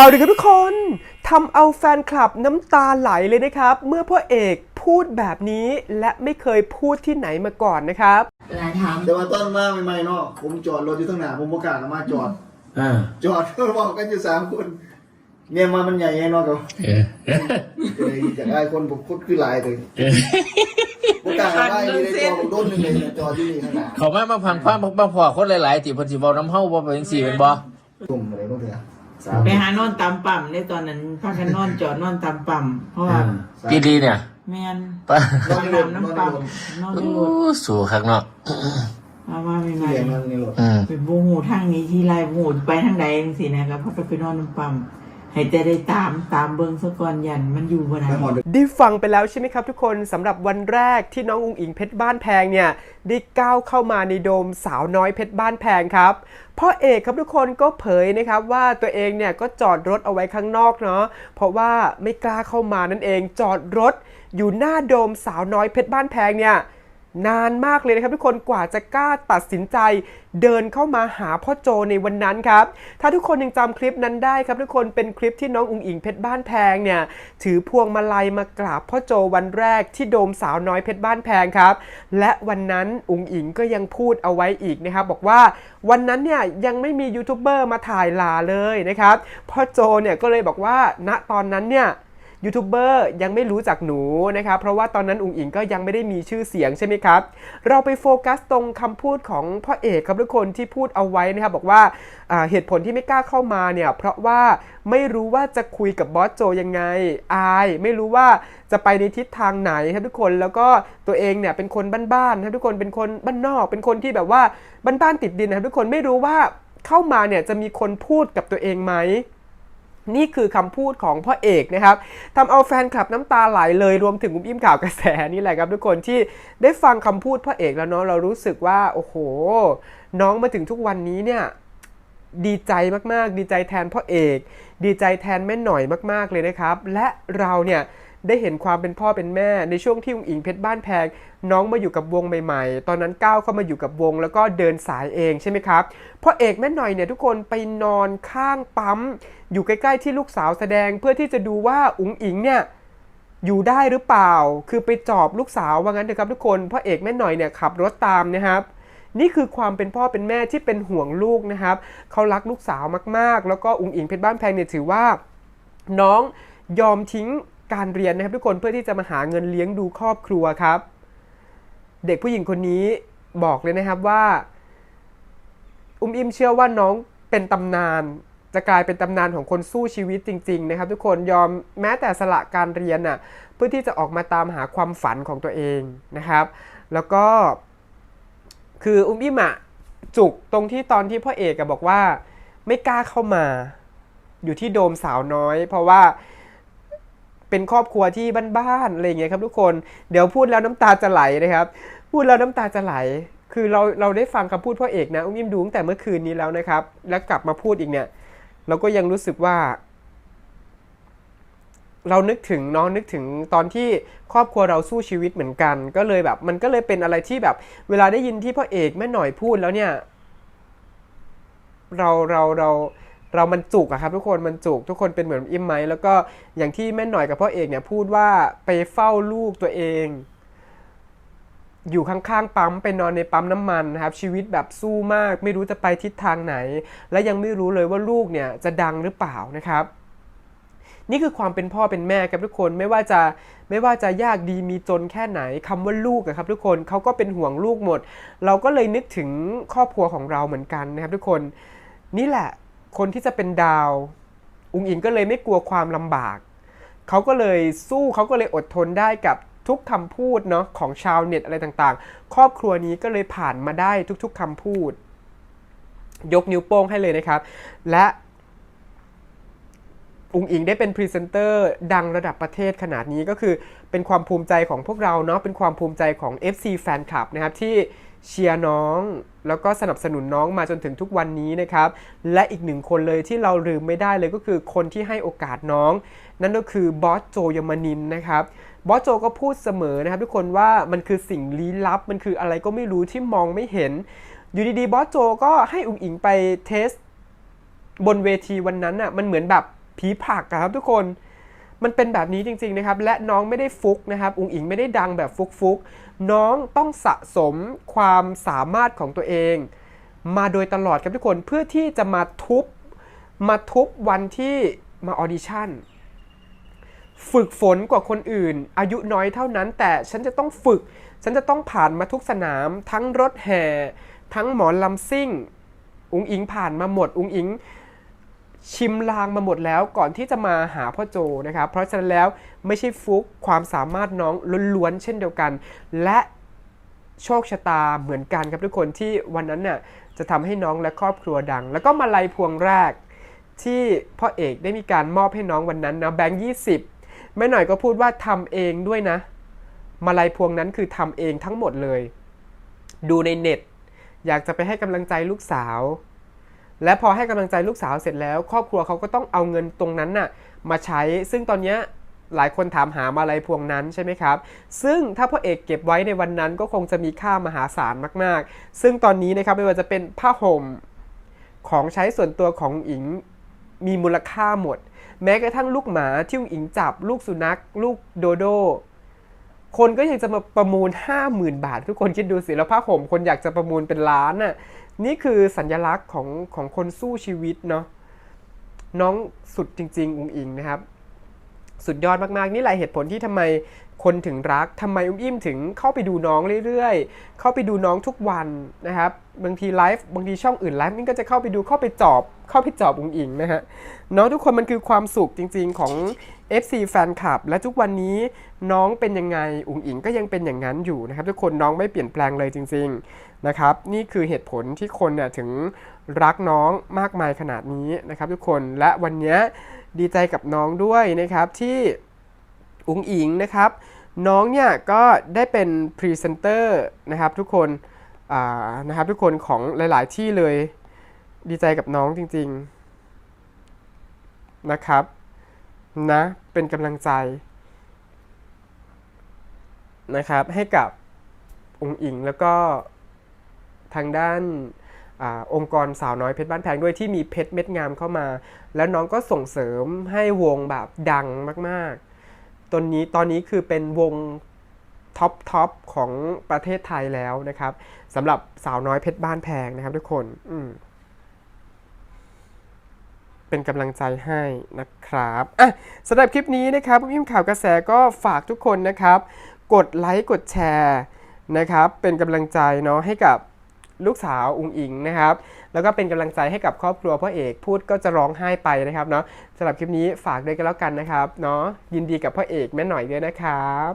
ข่าวดีครับทุกคนทำเอาแฟนคลับน้ำตาไหลเลยนะครับ เมื่อพ่อเอกพูดแบบนี้และไม่เคยพูดที่ไหนมาก่อนนะครับเวลาถามแต่ว่าตอนมาใหม่ๆเนาะผมจอดรถอยู่ตั้งหนาผมประกล้าศมาจอดอ่าจอดบอกกันอยู่สามคนเนี่ยมามันใหญ่ไงเนาะกับเออเลยจากไอ้คนผมคุดขึ้นหลายเลยประกล้าศว่ามีได้จอดผมโดนหนึ่งเลยเนี่ยจอดที่นี่ข้างหน้าเขามามาพังความมาพอคนหลายๆที่เพิ่นสิเว้าน้ำเฮาบ่เป็นจังซี่เป็นบ่ตุ่มอะไรบ้างเถอะ สามไปหานอนตามปั๊มในตอนนั้นพากันนอนจอดนอนตามปั๊มเพราะว่าดีดีเนี่ยแม่นปะนอนในรถน้ำนอนในปั๊มรถนอนโอ้ในรถสู่คักเนาะมาว่าใหม่เรียนนอนในรถ อืมๆไปบูหูทางนี้ที่ไรบูหูไปทางใดจังซี่นะครับเพราะไปนอนน้ำปั๊ม ให้แต่ได้ตามตามเบิ่งซะก่อนยันมันอยู่บ่ได้ไปหอดได้ฟังไปแล้วใช่ไหมครับทุกคนสำหรับวันแรกที่น้องอุงอิงเพชรบ้านแพงเนี่ยได้ก้าวเข้ามาในโดมสาวน้อยเพชรบ้านแพงครับพ่อเอกครับทุกคนก็เผยนะครับว่าตัวเองเนี่ยก็จอดรถเอาไว้ข้างนอกเนาะเพราะว่าไม่กล้าเข้ามานั่นเองจอดรถอยู่หน้าโดมสาวน้อยเพชรบ้านแพงเนี่ย นานมากเลยนะครับทุกคนกว่าจะกล้าตัดสินใจ เดินเข้ามาหาพ่อโจในวันนั้นครับ ถ้าทุกคนยังจำคลิปนั้นได้ครับทุกคนเป็นคลิปที่น้องอุงอิงเพชรบ้านแพงเนี่ยถือพวงมาลัยมากราบพ่อโจวันแรกที่โดมสาวน้อยเพชรบ้านแพงครับ และวันนั้นอุงอิงก็ยังพูดเอาไว้อีกนะครับบอกว่าวันนั้นเนี่ยยังไม่มียูทูบเบอร์มาถ่ายลาเลยนะครับพ่อโจเนี่ยก็เลยบอกว่าณตอนนั้นเนี่ย ยูทูบเบอร์ยังไม่รู้จักหนูนะครับเพราะว่าตอนนั้นอุ๋งอิงก็ยังไม่ได้มีชื่อเสียงใช่ไหมครับ เราไปโฟกัสตรงคำพูดของพ่อเอกครับทุกคนที่พูดเอาไว้นะครับบอกว่าเหตุผลที่ไม่กล้าเข้ามาเนี่ยเพราะว่าไม่รู้ว่าจะคุยกับบอสโจยังไงอาย ไม่รู้ว่าจะไปในทิศทางไหนครับทุกคนแล้วก็ตัวเองเนี่ยเป็นคนบ้านๆนครับทุกคนเป็นคนบ้านนอก เป็นคนที่แบบว่าบ้านๆติดดินนะครับทุกคนไม่รู้ว่าเข้ามาเนี่ยจะมีคนพูดกับตัวเองไหม นี่คือคำพูดของพ่อเอกนะครับทำเอาแฟนคลับน้ำตาไหลเลยรวมถึงอุ้มอิ่มข่าวกระแสนี่แหละครับทุกคนที่ได้ฟังคำพูดพ่อเอกแล้วเนาะเรารู้สึกว่าโอ้โห น้องมาถึงทุกวันนี้เนี่ยดีใจมากๆ ดีใจแทนพ่อเอก ดีใจแทนแม่หน่อยมากๆเลยนะครับ และเราเนี่ยได้เห็นความเป็นพ่อเป็นแม่ในช่วงที่อุ๋งอิงเพชรบ้านแพงน้องมาอยู่กับวงใหม่ๆ ตอนนั้นก้าวเข้ามาอยู่กับวง แล้วก็เดินสายเองใช่ไหมครับพ่อเอกแม่หน่อยเนี่ยทุกคนไปนอนข้างปั๊ม อยู่ใกล้ๆที่ลูกสาวแสดงเพื่อที่จะดูว่าอุ๋งอิงเนี่ยอยู่ได้หรือเปล่า คือไปจอบลูกสาวว่างั้นเถอะครับทุกคนพ่อเอกแม่หน่อยเนี่ยขับรถตามนะครับ นี่คือความเป็นพ่อเป็นแม่ที่เป็นห่วงลูกนะครับ เขารักลูกสาวมากๆ แล้วก็อุ๋งอิงเพชรบ้านแพงเนี่ยถือว่า น้องยอมทิ้งการเรียนนะครับทุกคนเพื่อที่จะมาหาเงินเลี้ยงดูครอบครัวครับ เด็กผู้หญิงคนนี้บอกเลยนะครับว่า อุ้มอิมเชื่อว่าน้องเป็นตำนาน จะกลายเป็นตำนานของคนสู้ชีวิตจริง ๆ นะครับ ทุกคนยอมแม้แต่สละการเรียนน่ะเพื่อที่จะออกมาตามหาความฝันของตัวเองนะครับ แล้วก็ คืออุ้มอิมอะจุกตรงที่ตอนที่พ่อเอกบอกว่า ไม่กล้าเข้ามา อยู่ที่โดมสาวน้อย เพราะว่าเป็นครอบครัวที่บ้านๆอะไรอย่างเงี้ยครับทุกคนเดี๋ยวพูดแล้วน้ำตาจะไหลนะครับ พูดแล้วน้ำตาจะไหล คือเราเราได้ฟังคำพูดพ่อเอกนะอุ้มยิ้มดูตั้งแต่เมื่อคืนนี้แล้วนะครับ แล้วกลับมาพูดอีกเนี่ย เราก็ยังรู้สึกว่า เรานึกถึงเน้องนึกถึงตอนที่ครอบครัวเราสู้ชีวิตเหมือนกัน ก็เลยแบบ มันก็เลยเป็นอะไรที่แบบ เวลาได้ยินที่พ่อเอกแม่หน่อยพูดแล้วเนี่ย เราเราเราเรามันจุกอะครับทุกคนมันจุกทุกคนเป็นเหมือนอิมไหมแล้วก็อย่างที่แม่หน่อยกับพ่อเอกเนี่ยพูดว่าไปเฝ้าลูกตัวเอง อยู่ข้างๆปั๊มไปนอนในปั๊มน้ำมันนะครับ ชีวิตแบบสู้มาก ไม่รู้จะไปทิศทางไหน และยังไม่รู้เลยว่าลูกเนี่ยจะดังหรือเปล่านะครับ นี่คือความเป็นพ่อเป็นแม่ครับทุกคนไม่ว่าจะไม่ว่าจะยากดีมีจนแค่ไหนคำว่าลูกอะครับทุกคนเขาก็เป็นห่วงลูกหมด เราก็เลยนึกถึงครอบครัวของเราเหมือนกันนะครับ ทุกคนนี่แหละคนที่จะเป็นดาว อุงอิงก็เลยไม่กลัวความลำบากเขาก็เลยสู้เขาก็เลยอดทนได้กับ ทุกคำพูดเนาะของชาวเน็ตอะไรต่างๆ ครอบครัวนี้ก็เลยผ่านมาได้ทุกๆคำพูด ยกนิ้วโป้งให้เลยนะครับ และอุงอิงได้เป็นพรีเซนเตอร์ดังระดับประเทศขนาดนี้ก็คือเป็นความภูมิใจของพวกเราเนาะเป็นความภูมิใจของ FC แฟนคลับนะครับที่ เชียร์น้อง แล้วก็สนับสนุนน้องมาจนถึงทุกวันนี้นะครับ และอีกหนึ่งคนเลยที่เราลืมไม่ได้เลยก็คือคนที่ให้โอกาสน้อง นั่นก็คือบอสโจยมานินนะครับบอสโจก็พูดเสมอนะครับทุกคนว่ามันคือสิ่งลี้ลับ มันคืออะไรก็ไม่รู้ที่มองไม่เห็น อยู่ดีๆบอสโจก็ให้อุ๋งอิงไปเทสบนเวทีวันนั้นน่ะมันเหมือนแบบผีผักอะครับทุกคน มันเป็นแบบนี้จริงๆนะครับ และน้องไม่ได้ฟุกนะครับ อุงอิงไม่ได้ดังแบบฟุกๆน้องต้องสะสมความสามารถของตัวเอง มาโดยตลอดครับทุกคนเพื่อที่จะมาทุบมาทุบวันที่มาออดิชั่นฝึกฝนกว่าคนอื่น อายุน้อยเท่านั้น แต่ฉันจะต้องฝึก ฉันจะต้องผ่านมาทุกสนาม ทั้งรถแห่ ทั้งหมอลำซิ่ง อุงอิงผ่านมาหมด อุงอิง ชิมลางมาหมดแล้วก่อนที่จะมาหาพ่อโจนะครับ เพราะฉะนั้นแล้วไม่ใช่ฟุกความสามารถน้องล้วนๆเช่นเดียวกัน และโชคชะตาเหมือนกันครับทุกคนที่วันนั้นน่ะจะทำให้น้องและครอบครัวดัง แล้วก็มาลัยพวงแรก ที่พ่อเอกได้มีการมอบให้น้องวันนั้นนะแบงค์ยี่สิบแม่หน่อยก็พูดว่าทำเองด้วยนะ มาลัยพวงนั้นคือทำเองทั้งหมดเลย ดูในเน็ต อยากจะไปให้กำลังใจลูกสาว และพอให้กำลังใจลูกสาวเสร็จแล้ว ครอบครัวเขาก็ต้องเอาเงินตรงนั้นน่ะมาใช้ ซึ่งตอนนี้หลายคนถามหามาลัยพวงนั้นใช่ไหมครับ ซึ่งถ้าพ่อเอกเก็บไว้ในวันนั้นก็คงจะมีค่ามหาศาลมาก ๆ ซึ่งตอนนี้นะครับไม่ว่าจะเป็นผ้าห่มของใช้ส่วนตัวของอิงมีมูลค่าหมด แม้กระทั่งลูกหมาที่อิงจับ ลูกสุนัข ลูกโดโด คนก็ยังจะมาประมูล 50,000 บาท ทุกคนคิดดูสิแล้วผ้าห่มคนอยากจะประมูลเป็นล้านน่ะ นี่คือสัญลักษณ์ของของคนสู้ชีวิตเนาะน้องสุดจริง ๆ อุงอิงนะครับ สุดยอดมากๆ นี่แหละเหตุผลที่ทำไมคนถึงรักทำไมอุ้มอิ่มถึงเข้าไปดูน้องเรื่อยๆ เข้าไปดูน้องทุกวันนะครับ บางทีไลฟ์ บางทีช่องอื่นไลฟ์นี่ก็จะเข้าไปดู เข้าไปจอบ เข้าไปจอบอุ้งอิงนะฮะ น้องทุกคนมันคือความสุขจริงๆของ FC แฟนคลับ และทุกวันนี้น้องเป็นยังไงอุ๋งอิงก็ยังเป็นอย่างนั้นอยู่นะครับ ทุกคนน้องไม่เปลี่ยนแปลงเลยจริง ๆนะครับ นี่คือเหตุผลที่คนเนี่ยถึง รักน้องมากมายขนาดนี้นะครับทุกคนและวันนี้ดีใจกับน้องด้วยนะครับที่อุ๋งอิงนะครับ น้องเนี่ยก็ได้เป็นพรีเซนเตอร์นะครับทุกคนนะครับทุกคนของหลาย ๆ ที่เลยดีใจกับน้องจริง ๆนะครับนะเป็นกำลังใจนะครับให้กับองค์อิงแล้วก็ทางด้าน อองค์กรสาวน้อยเพชรบ้านแพงด้วยที่มีเพชรเม็ดงามเข้ามา แล้วน้องก็ส่งเสริมให้วงแบบดังมากๆตอนนี้ตอนนี้คือเป็นวงท็อปท็อปของประเทศไทยแล้วนะครับสำหรับสาวน้อยเพชรบ้านแพงนะครับทุกคนอืเป็นกำลังใจให้นะครับอะสำหรับคลิปนี้นะครับพิมพ์ข่าวกระแสก็ฝากทุกคนนะครับ กดไลค์กดแชร์นะครับ เป็นกำลังใจเนาะให้กับ ลูกสาวอุงอิงนะครับ แล้วก็เป็นกำลังใจให้กับครอบครัวพ่อเอกพูดก็จะร้องไห้ไปนะครับเนาะสำหรับคลิปนี้ฝากด้วยกันแล้วกันนะครับเนาะยินดีกับพ่อเอกแม่หน่อยด้วยนะครับ